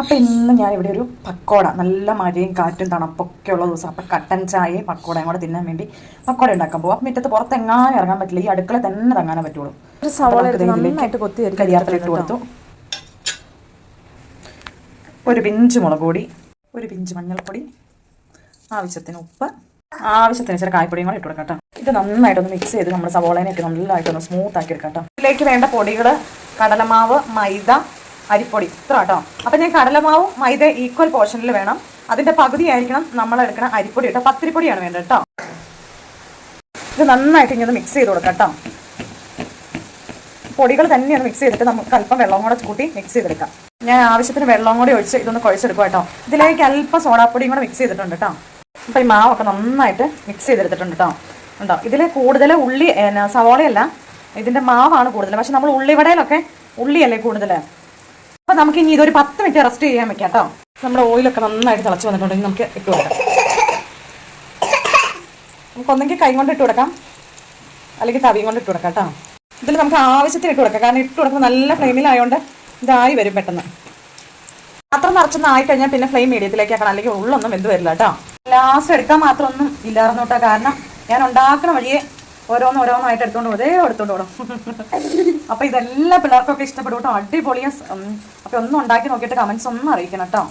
അപ്പോൾ ഇന്ന് ഞാൻ ഇവിടെ ഒരു പക്കോട നല്ല മഴയും കാറ്റും തണുപ്പൊക്കെ ഉള്ള ദിവസം. അപ്പം കട്ടൻ ചായയും പക്കോടയും കൂടെ തിന്നാൻ വേണ്ടി പക്കോട ഉണ്ടാക്കാൻ പോകും അപ്പം മുറ്റത്ത് പുറത്തെങ്ങാനും ഇറങ്ങാൻ പറ്റില്ല. ഈ അടുക്കള തന്നെ തങ്ങാനേ പറ്റുള്ളൂ. ഒരു സവാള അപ്പോൾ കരിയാപ്പില ഇട്ട് കൊടുത്തു. ഒരു പിഞ്ച് മുളക് പൊടി ഒരു പിഞ്ച് മഞ്ഞൾപ്പൊടി ആവശ്യത്തിന് ഉപ്പ് ആവശ്യത്തിന് ചില കായ്പൊടിയും കൂടെ ഇട്ട് കൊടുക്കാം ഇത് നന്നായിട്ടൊന്ന് മിക്സ് ചെയ്ത് നമ്മൾ സവോളേനെയൊക്കെ നല്ലതായിട്ടൊന്ന് സ്മൂത്ത് ആക്കി എടുക്കാം ഇതിലേക്ക് വേണ്ട പൊടികൾ കടലമാവ് മൈദ അരിപ്പൊടി. ഇത്ര കേട്ടോ. അപ്പം ഞാൻ കടലമാവും മൈദ ഈക്വൽ പോർഷനിൽ വേണം. അതിന്റെ പകുതി ആയിരിക്കണം നമ്മൾ എടുക്കുന്ന അരിപ്പൊടി കേട്ടോ. പത്തിരിപ്പൊടിയാണ് വേണ്ടത് കേട്ടോ. ഇത് നന്നായിട്ട് ഇങ്ങനെ മിക്സ് ചെയ്ത് കൊടുക്കാം കേട്ടോ. പൊടികൾ തന്നെയാണ് മിക്സ് ചെയ്തിട്ട് നമുക്ക് അല്പം വെള്ളം കൂടെ കൂട്ടി മിക്സ് ചെയ്തെടുക്കാം. ഞാൻ ആവശ്യത്തിന് വെള്ളം കൂടി ഒഴിച്ച് ഇതൊന്ന് കുഴച്ചെടുക്കുക കേട്ടോ. ഇതിലേക്ക് അല്പം സോഡാപ്പൊടിയും കൂടെ മിക്സ് ചെയ്തിട്ടുണ്ട് കേട്ടോ. അപ്പോൾ ഈ മാവൊക്കെ നന്നായിട്ട് മിക്സ് ചെയ്തെടുത്തിട്ടുണ്ട് കേട്ടോ. ഉണ്ടോ ഇതിൽ കൂടുതൽ ഉള്ളി സവോളയല്ല ഇതിന്റെ മാവാണ് കൂടുതൽ പക്ഷെ നമ്മൾ ഉള്ളിവടയിലൊക്കെ ഉള്ളിയല്ലേ കൂടുതൽ അപ്പോൾ നമുക്ക് ഇനി ഇതൊരു പത്ത് മിനിറ്റ് റെസ്റ്റ് ചെയ്യാൻ വെക്കാം കേട്ടോ നമ്മുടെ ഓയിലൊക്കെ നന്നായിട്ട് തിളച്ച് വന്നിട്ടുണ്ടെങ്കിൽ നമുക്ക് ഇട്ട് കൊടുക്കാം. നമുക്ക് ഒന്നെങ്കിൽ കൈ കൊണ്ട് ഇട്ട് കൊടുക്കാം. അല്ലെങ്കിൽ തവിയും കൊണ്ട് ഇട്ട് കൊടുക്കാം കേട്ടോ ഇതിൽ നമുക്ക് ആവശ്യത്തിന് ഇട്ട് കൊടുക്കാം. കാരണം ഇട്ട് കൊടുക്കുമ്പോൾ നല്ല ഫ്ലെയിമിലായതുകൊണ്ട് ഇതായി വരും പെട്ടെന്ന്. പാത്രം നിറച്ചൊന്നും ആയി കഴിഞ്ഞാൽ പിന്നെ ഫ്ലെയിം മീഡിയത്തിലേക്ക് ആക്കണം. അല്ലെങ്കിൽ ഉള്ളൊന്നും എന്ത് വരില്ല കേട്ടോ ലാസ്റ്റ് എടുക്കാൻ മാത്രമൊന്നും ഇല്ലായിരുന്നു കേട്ടോ കാരണം ഞാൻ ഉണ്ടാക്കണ വഴിയെ ഓരോന്ന് ഓരോന്നായിട്ട് എടുത്തോണ്ട് പോകും അതേ എടുത്തോണ്ട് പോകും അപ്പൊ ഇതെല്ലാം പിള്ളേർക്കൊക്കെ ഇഷ്ടപ്പെടും കേട്ടോ. അടിപൊളിയ അപ്പോൾ അപ്പൊ ഒന്നും ഉണ്ടാക്കി നോക്കിയിട്ട് കമന്റ്സ് ഒന്നും അറിയിക്കണം കേട്ടോ.